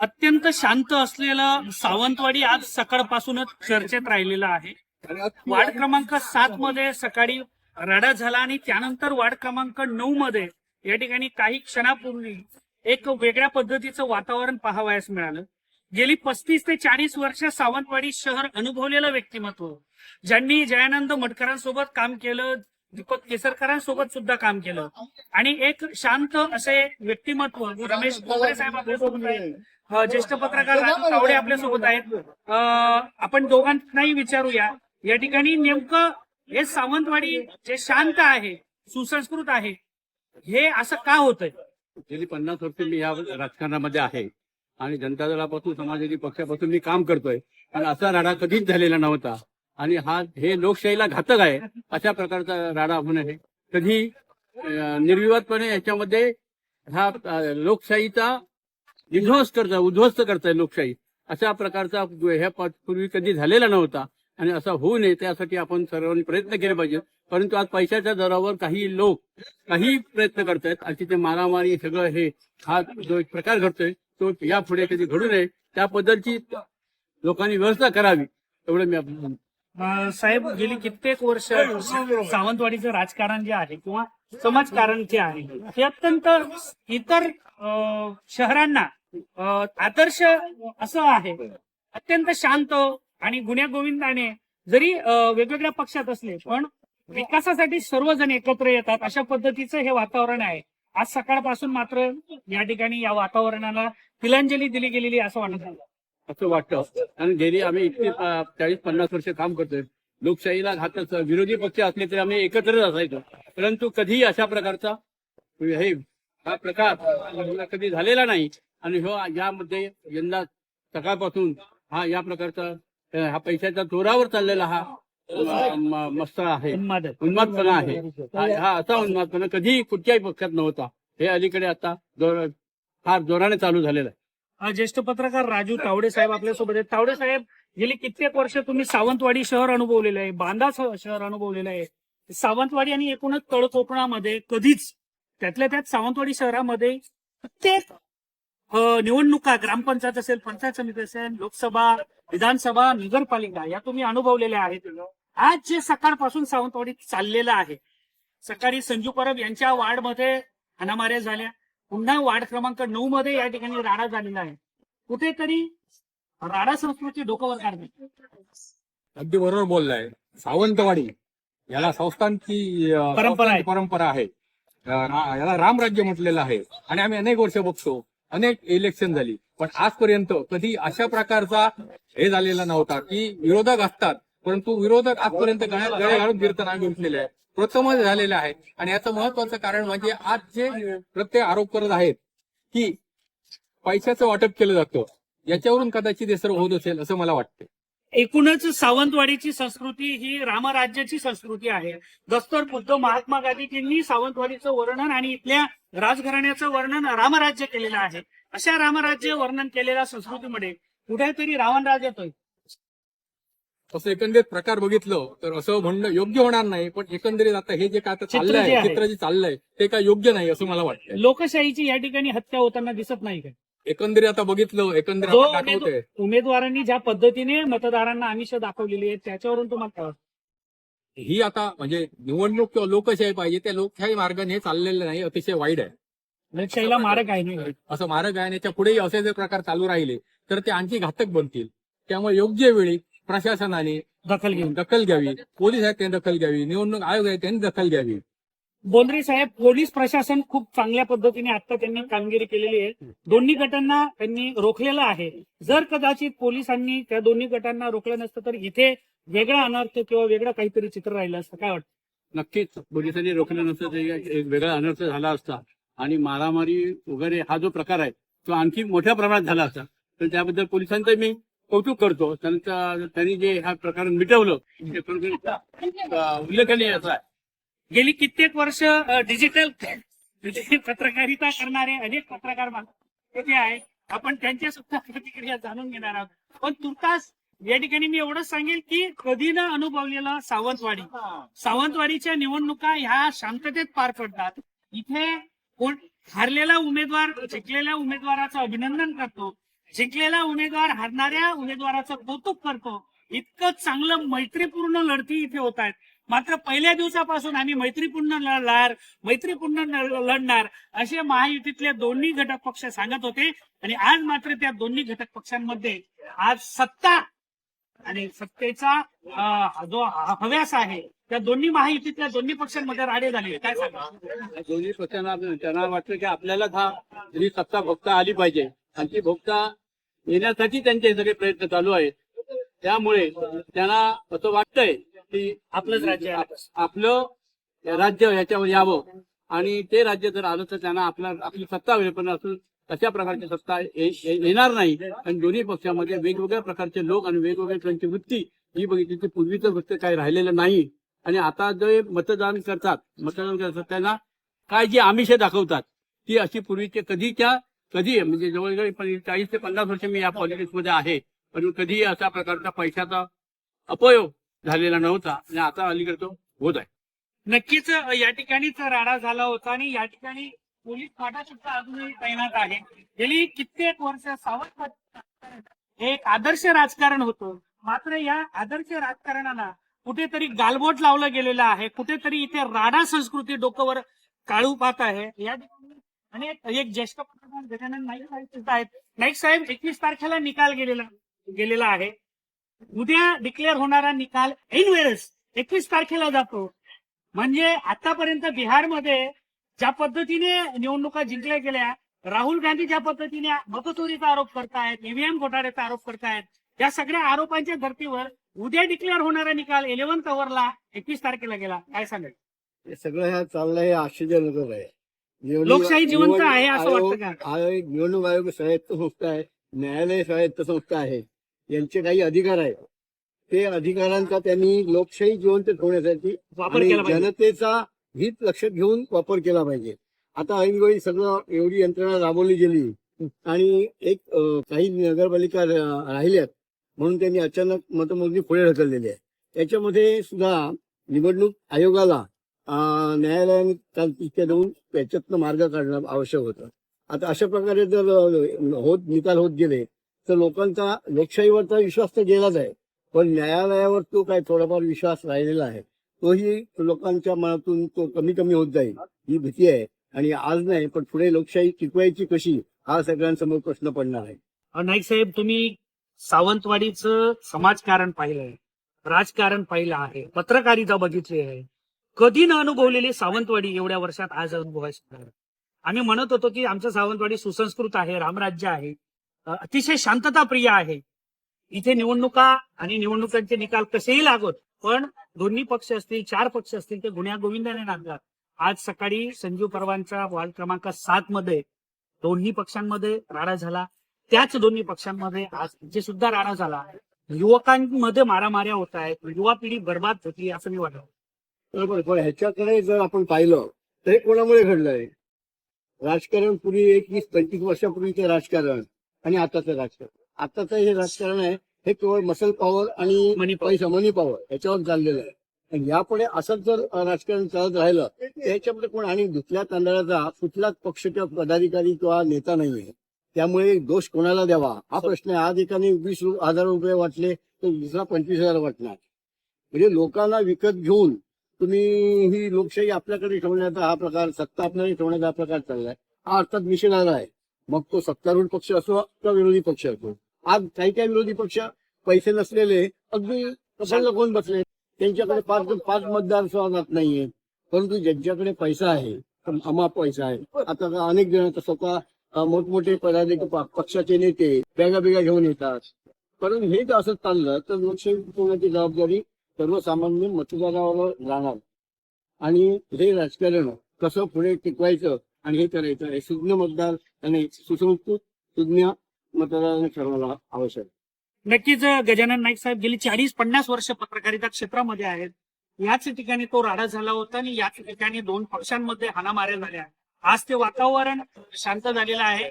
अत्यंत शांत असलेलं सावंतवाडी आज सकाळपासूनच चर्चेत राहिलेलं आहे. वार्ड क्रमांक सात मध्ये सकाळी राडा झाला आणि त्यानंतर वार्ड क्रमांक नऊ मध्ये या ठिकाणी काही क्षणापूर्वी एक वेगळ्या पद्धतीचं वातावरण पाहावयास मिळालं. गेली पस्तीस ते चाळीस वर्ष सावंतवाडी शहर अनुभवलेलं व्यक्तिमत्व. ज्यांनी जयानंद मटकरांसोबत काम केलं दीपक केसरकरांसोबत सुद्धा काम केलं. आणि एक शांत असे व्यक्तिमत्व रमेश कोगरे साहेब आपल्यासोबत ज्येष्ठ पत्रकार राजू तावडे आपल्यासोबत आहेत. अ, आपण दोघांनाही विचारूया. या ठिकाणी नेमकं हे सावंतवाडी जे शांत आहे सुसंस्कृत आहे हे असं का होतंय? गेली पन्नास वर्ष मी या राजकारणामध्ये आहे. आणि जनता दलापासून समाजवादी पक्षापासून मी काम करतोय. पण असा राडा कधीच झालेला नव्हता. आणि हा हे लोकशाहीला घातक आहे अशा प्रकारचा राडा होणं हे कधी निर्विवादपणे याच्यामध्ये हा लोकशाहीचा विध्वंस करता उद्ध्वस्त करताय लोकशाही. अशा प्रकारचा ह्या पूर्वी कधी झालेला नव्हता आणि असा होऊ नये त्यासाठी आपण सर्वांनी प्रयत्न केले पाहिजे. परंतु आज पैशाच्या दरावर काही लोक काही प्रयत्न करतायत. आणि तिथे मारामारी सगळं हे हा जो एक प्रकार घडतोय तो यापुढे कधी घडू नये. त्याबद्दलची लोकांनी व्यवस्था करावी. एवढं मी आपण- साहेब गेली कित्येक वर्ष सावंतवाडीचं राजकारण जे आहे किंवा समाजकारण जे आहे हे अत्यंत इतर शहरांना आदर्श असं आहे. अत्यंत शांत आणि गुन्ह्या गोविंदाने जरी वेगवेगळ्या पक्षात असले पण विकासासाठी सर्वजण एकत्र येतात अशा पद्धतीचं हे वातावरण आहे. आज सकाळपासून मात्र या ठिकाणी या वातावरणाला तिलांजली दिली गेलेली असं वाटत. असं वाटतं. आणि गेली आम्ही इतके चाळीस पन्नास वर्ष काम करतोय. लोकशाहीला घातच विरोधी पक्ष असले तरी आम्ही एकत्रच असायचो. परंतु कधीही अशा प्रकारचा हे हा प्रकार कधी झालेला नाही. आणि हो यामध्ये यंदा सकाळपासून हा या प्रकारचा हा पैशाच्या जोरावर चाललेला हा मस्त आहे. उन्माद आहे. उन्मादपणा आहे. हा असा उन्मादपणा कधी कुठच्याही पक्षात नव्हता. हे अलीकडे आता फार जोराने चालू झालेलं आहे. ज्येष्ठ पत्रकार राजू तावडे साहेब आपल्यासोबत आहेत. तावडे साहेब गेली कित्येक वर्ष तुम्ही सावंतवाडी शहर अनुभवलेलं आहे बांदा शहर अनुभवलेलं आहे. सावंतवाडी आणि एकूणच तळ कोकणामध्ये कधीच त्यातल्या त्यात सावंतवाडी शहरामध्ये प्रत्येक निवडणुका ग्रामपंचायत असेल पंचायत समिती असेल लोकसभा विधानसभा नगरपालिका या तुम्ही अनुभवलेल्या आहेत. आज जे सकाळपासून सावंतवाडीत चाललेलं आहे सकाळी संजू परब यांच्या वार्डमध्ये हाणामाऱ्या झाल्या. पुन्हा वार्ड क्रमांक नऊ मध्ये या ठिकाणी राडा झालेला आहे. कुठेतरी राडा संस्कृती डोक्यावर काढणे अगदी बरोबर बोललाय. सावंतवाडी याला संस्थांची परंपरा परंपरा आहे. याला रामराज्य म्हटलेलं आहे. आणि आम्ही अनेक वर्ष बघतो अनेक इलेक्शन झाली. पण आजपर्यंत कधी अशा प्रकारचा हे झालेला नव्हता की विरोधक असतात परंतु विरोधक आजपर्यंत गळ्यात गळे घालून फिरताना आम्ही उठलेले आहे प्रथमच झालेले आहे. आणि याचं महत्वाचं कारण म्हणजे आज जे प्रत्येक आरोप करत आहेत की पैशाचं वाटप केलं जातं याच्यावरून कदाचित हे सर्व होत असेल असं मला वाटतं एकूणच सावंतवाडीची संस्कृती ही रामराज्याची संस्कृती आहे. दस्तोर बुद्ध महात्मा गांधीजींनी सावंतवाडीचं वर्णन आणि इथल्या राजघराण्याचं वर्णन रामराज्य केलेलं आहे. अशा रामराज्य वर्णन केलेल्या संस्कृतीमध्ये कुठेतरी रावणराज येतोय. तसं एकंदरीत प्रकार बघितलं तर असं म्हणणं योग्य होणार नाही पण एकंदरीत आता हे जे काय चाललंय. चित्र जे चाललंय ते काय योग्य नाही असं मला वाटतं लोकशाहीची या ठिकाणी हत्या होताना दिसत नाही का एकंदरीत आता बघितलं एकंदरीत जो आपण दाखवतोय. उमेद- उमेदवारांनी ज्या पद्धतीने मतदारांना आमिष दाखवलेली आहे त्याच्यावरून तुम्हाला काय वाटतं? ही आता म्हणजे निवडणूक किंवा लोकशाही पाहिजे त्या लोकशाही मार्गाने हे चाललेलं नाही अतिशय वाईट आहे. लोकशाहीला मारक आहे नाही असं मार्ग आहे आणि याच्या पुढेही असे जर प्रकार चालू राहिले तर ते आणखी घातक बनतील. त्यामुळे योग्य वेळी प्रशासनाने दखल घेऊन. दखल घ्यावी पोलीस आहेत त्यांनी दखल घ्यावी निवडणूक आयोग आहे त्यांनी दखल घ्यावी. बोंद्रे साहेब पोलीस प्रशासन खूप चांगल्या पद्धतीने आता त्यांनी कामगिरी केलेली आहे. दोन्ही गटांना त्यांनी रोखलेलं आहे. जर कदाचित पोलिसांनी त्या दोन्ही गटांना रोखलं नसतं तर इथे वेगळा अनर्थ किंवा वेगळं काहीतरी चित्र राहिलं असतं. काय वाटतं? नक्कीच. पोलिसांनी रोखलं नसतं तर एक वेगळा अनर्थ झाला असता. आणि मारामारी वगैरे हा जो प्रकार आहे तो आणखी मोठ्या प्रमाणात झाला असता. तर त्याबद्दल पोलिसांचं मी कौतुक करतो. त्यांचा त्यांनी जे हा प्रकार मिटवलं ते उल्लेखनीय असं आहे. गेली कित्येक वर्ष डिजिटल डिजिटल पत्रकारिता करणारे अनेक पत्रकार मा- तिथे आहे आपण त्यांच्या सुद्धा प्रतिक्रिया जाणून घेणार आहोत. पण तुर्तास या ठिकाणी मी एवढंच सांगेल की कधी न अनुभवलेला सावंतवाडी. सावंतवाडीच्या निवडणुका ह्या शांततेत पार पडतात. इथे कोण हारलेला उमेदवार जिंकलेल्या उमेदवाराचं अभिनंदन करतो. जिंकलेला उमेदवार हरणाऱ्या उमेदवाराचं कौतुक करतो. इतकं चांगलं मैत्रीपूर्ण लढती इथे होत आहेत. मात्र पहिल्या दिवसापासून आम्ही मैत्रीपूर्ण लढणार मैत्रीपूर्ण लढणार असे महायुतीतले दोन्ही घटक पक्ष सांगत होते. आणि आज मात्र त्या दोन्ही घटक पक्षांमध्ये आज सत्ता आणि सत्तेचा जो हव्यास आहे त्या दोन्ही महायुतीतल्या दोन्ही पक्षांमध्ये राडे झाले. काय सांगा? दोन्ही पक्षांना त्यांना वाटतं की आपल्याला हा ही सत्ता भोगता आली पाहिजे आणि ती भोगता येण्यासाठी त्यांचे सगळे प्रयत्न चालू आहेत. त्यामुळे त्यांना असं वाटतंय की आपलंच राज्य आहे. आपलं. राज्य याच्यावर यावं. आणि ते राज्य जर आलं तर त्यांना आपला आपली सत्ता होईल पण तशा प्रकारची सत्ता ये- ये- येणार नाही. आणि दोन्ही पक्षामध्ये वेगवेगळ्या प्रकारचे लोक आणि वेगवेगळ्या त्यांची वृत्ती ही बघितली की पूर्वीचं वृत्त काही राहिलेलं नाही. आणि आता जे मतदान करतात मतदान करतात त्यांना काय जी आमिषे दाखवतात ती अशी पूर्वीचे कधीच्या कधी म्हणजे जवळजवळ पण चाळीस ते पन्नास वर्ष मी या पॉलिटिक्समध्ये आहे. पण कधीही अशा प्रकारचा पैशाचा अपयोग झालेला नव्हता. आणि आता अलीकडे तो होत आहे. नक्कीच या ठिकाणीच राडा झाला होता आणि या ठिकाणी पोलीस फाटा सुद्धा अजूनही तैनात आहे. गेली कित्येक वर्ष सावंत हे एक आदर्श राजकारण होतं. मात्र या आदर्श राजकारणाला कुठेतरी गालबोट लावलं गेलेलं आहे. कुठेतरी इथे राडा संस्कृती डोक्यावर काळू पाहत आहे. या ठिकाणी अनेक एक ज्येष्ठ पत्रकार गजानन नाईक साहेब सुद्धा आहेत. नाईक साहेब एकवीस तारखेला निकाल गेलेला गेलेला आहे. उद्या डिक्लेअर होणारा निकाल ऐन वेळेस एकवीस तारखेला जातो. म्हणजे आतापर्यंत बिहारमध्ये ज्या पद्धतीने निवडणुका जिंकल्या गेल्या राहुल गांधी ज्या पद्धतीने मतचोरीचा आरोप करतायत ईव्हीएम घोटाळ्याचा आरोप करतायत या सगळ्या आरोपांच्या धर्तीवर उद्या डिक्लेअर होणारा निकाल इलेव्हन्थ अवरला एकवीस तारखेला गेला. काय सांगेल? हे सगळं ह्या चाललंय हे आश्चर्यजनक आहे. निवडणूक- लोकशाही जिवंत निवडणूक आहे असं वाटतं का? आयोग निवडणूक आयोग स्वायत्त संस्था आहे न्यायालय स्वायत्त संस्था आहे. यांचे काही अधिकार आहेत. ते अधिकारांचा त्यांनी लोकशाही जिवंत ठेवण्यासाठी जनतेचा हित लक्षात घेऊन वापर केला पाहिजे. आता ऐनवेळी सगळं एवढी यंत्रणा राबवली गेली आणि एक काही नगरपालिका राहिल्यात म्हणून त्यांनी अचानक मतमोजणी पुढे ढकललेली आहे. त्याच्यामध्ये सुद्धा निवडणूक आयोगाला न्यायालयाने इतक्या देऊन त्याच्यातनं मार्ग काढणं आवश्यक होतं. आता अशा प्रकारे जर होत निकाल होत गेले तर लोकांचा लोकशाहीवरचा विश्वास तर गेलाच आहे. पण न्यायालयावर तो काय थोडाफार विश्वास राहिलेला आहे. तोही लोकांच्या मनातून तो कमी कमी होत जाईल ही भीती आहे. आणि आज नाही पण पुढे लोकशाही टिकवायची कशी हा सगळ्यांसमोर प्रश्न पडणार आहे. नाईक साहेब तुम्ही सावंतवाडीचं समाजकारण पाहिलंय राजकारण पाहिलं आहे पत्रकारिता बघितली आहे. कधी न अनुभवलेली सावंतवाडी एवढ्या वर्षात आज अनुभवायची आम्ही म्हणत होतो की आमचं सावंतवाडी सुसंस्कृत आहे रामराज्य आहे. अतिशय शांतता प्रिय आहे. इथे निवडणुका आणि निवडणुकांचे निकाल कसेही लागत पण दोन्ही पक्ष असतील चार पक्ष असतील ते गुन्ह्या गोविंदाने नांदतात. आज सकाळी संजीव परवांचा वार्ड क्रमांक सात मध्ये दोन्ही पक्षांमध्ये राडा झाला. त्याच दोन्ही पक्षांमध्ये आज जे सुद्धा राडा झाला. युवकांमध्ये मारामाऱ्या होत आहेत युवा पिढी बर्बाद होती असं मी वाटत. बरोबर पण ह्याच्याकडे जर आपण पाहिलं तर हे कोणामुळे घडलंय? राजकारण पूर्वी एक वीस पंचवीस वर्षापूर्वीचं राजकारण. आणि आताचं राजकारण. आताचं हे राजकारण आहे हे केवळ मसल पॉवर आणि मनी पॉवर. पैसा मनी पॉवर याच्यावर चाललेलं आहे. आणि यापुढे असंच जर राजकारण चालत राहिलं तर याच्यामध्ये कोण आणि दुसऱ्या तांदळाचा कुठलाच पक्ष किंवा पदाधिकारी किंवा नेता नाहीये. त्यामुळे दोष कोणाला द्यावा? हा प्रश्न आहे. आज एकाने वीस हजार रुपये वाटले तर दुसरा पंचवीस हजार वाटणार. म्हणजे लोकांना विकत घेऊन तुम्ही ही लोकशाही आपल्याकडे ठेवण्याचा हा प्रकार सत्ता आपल्याकडे ठेवण्याचा हा प्रकार चाललाय. हा अर्थात निषेधार्ह आहे. मग तो सत्तारूढ पक्ष असो किंवा विरोधी पक्ष असो. आज काही काही विरोधी पक्ष पैसे नसलेले अगदी प्रसन्न कोण बसले? त्यांच्याकडे पाच पाच मतदार जात नाहीये परंतु ज्यांच्याकडे पैसा आहे अमाप पैसा आहे. आता अनेक जण स्वतः मोठमोठे पदाधिकारी पक्षाचे नेते बेगा बेगा घेऊन येतात. कारण हे जर असं चाललं तर लोकशाही कोणाची जबाबदारी सर्वसामान्य मतदारावर राहणार. आणि हे राजकारण कसं पुढे टिकवायचं आणि हे करायचं आहे. सुज्ञ मतदार आणि सुसंस्कृत सुज्ञ मतदारांनी ठरवायला आवश्यक. नक्कीच गजानन नाईक साहेब गेली चाळीस पन्नास वर्ष पत्रकारिता क्षेत्रामध्ये आहेत. याच ठिकाणी तो राडा झाला होता आणि याच ठिकाणी दोन पक्षांमध्ये हाणामाऱ्या झाल्या. आज ते वातावरण शांत झालेलं आहे.